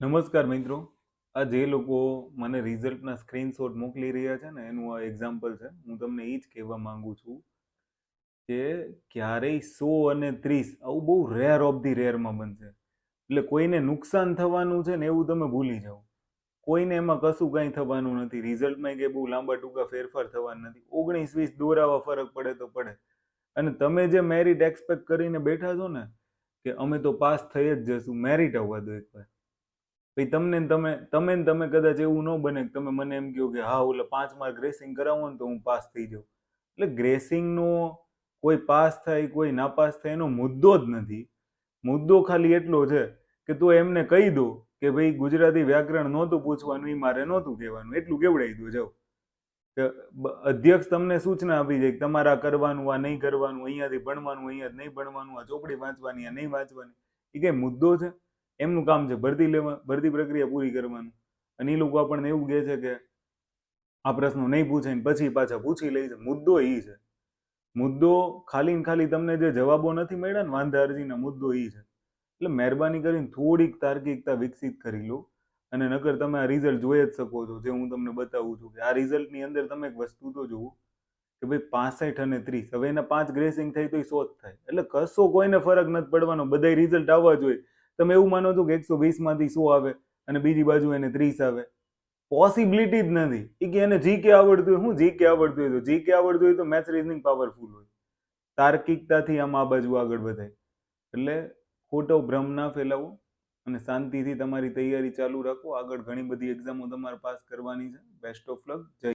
નમસ્કાર મિત્રો. આ જે લોકો મને રિઝલ્ટના સ્ક્રીનશોટ મોકલી રહ્યા છે ને, એનું આ એક્ઝામ્પલ છે. હું તમને એ જ કહેવા માંગુ છું કે ક્યારેય સો અને ત્રીસ આવું બહુ રેર ઓફ ધી રેરમાં બનશે. એટલે કોઈને નુકસાન થવાનું છે ને એવું તમે ભૂલી જાઓ. કોઈને એમાં કશું કાંઈ થવાનું નથી. રિઝલ્ટમાં કે બહુ લાંબા ટૂંકા ફેરફાર થવાના નથી. ઓગણીસ વીસ દોરાવા ફરક પડે તો પડે. અને તમે જે મેરિટ એક્સપેક્ટ કરીને બેઠા છો ને, કે અમે તો પાસ થઈ જ જશું. મેરિટ આવવા દો એકવાર પછી તમને તમે તમે ને તમે કદાચ એવું ન બને કે તમે મને એમ કહો કે, હા, ઓલે પાંચ માર્ક ગ્રેસિંગ કરાવો ને તો હું પાસ થઈ જાઉં. એટલે ગ્રેસિંગનો કોઈ પાસ થાય, કોઈ નાપાસ થાય એનો મુદ્દો જ નથી. મુદ્દો ખાલી એટલો છે કે તું એમને કહી દો કે, ભાઈ, ગુજરાતી વ્યાકરણ નહોતું પૂછવાનું એ મારે નહોતું કહેવાનું, એટલું કેવડાવી દો, જાઓ. અધ્યક્ષ તમને સૂચના આપી દે કે, તમારે આ કરવાનું, આ નહીં કરવાનું, અહીંયાથી ભણવાનું અહીંયા નહીં ભણવાનું, આ ચોપડી વાંચવાની, આ નહીં વાંચવાની. એ કઈ મુદ્દો છે? એમનું કામ છે ભરતી લેવા, ભરતી પ્રક્રિયા પૂરી કરવાનું. અને એ લોકો આપણને એવું કહે છે કે આ પ્રશ્નો નહીં પૂછે ને પછી પાછા પૂછી લે છે. મુદ્દો એ છે. મુદ્દો ખાલી ને ખાલી તમને જે જવાબો નથી મળ્યા ને વાંધા અરજીના મુદ્દો એ છે. એટલે મહેરબાની કરીને થોડીક તાર્કિકતા વિકસિત કરી લો. અને નકર તમે આ રિઝલ્ટ જોઈ જ શકો છો. જે હું તમને બતાવું છું કે આ રિઝલ્ટની અંદર તમે એક વસ્તુ તો જુઓ કે ભાઈ પાસઠ અને ત્રીસ. હવે એના પાંચ ગ્રેસિંગ થઈ તો સો જ થાય. એટલે કશો કોઈને ફરક નથી પડવાનો. બધાય રિઝલ્ટ આવવા જોઈએ. તમે એવું માનો છો કે એકસો વીસમાંથી શું આવે અને બીજી બાજુ એને ત્રીસ આવે? પોસિબિલિટી જ નથી. એ કે એને જી કે આવડતું હોય, હું જી કે આવડતું હોય તો જી કે આવડતું હોય તો મેથ્સ રિઝનિંગ પાવરફુલ હોય. તાર્કિકતાથી આમ આ બાજુ આગળ વધાય. એટલે ખોટો ભ્રમ ના ફેલાવો અને શાંતિથી તમારી તૈયારી ચાલુ રાખો. આગળ ઘણી બધી એક્ઝામો તમારે પાસ કરવાની છે. બેસ્ટ ઓફ લક જય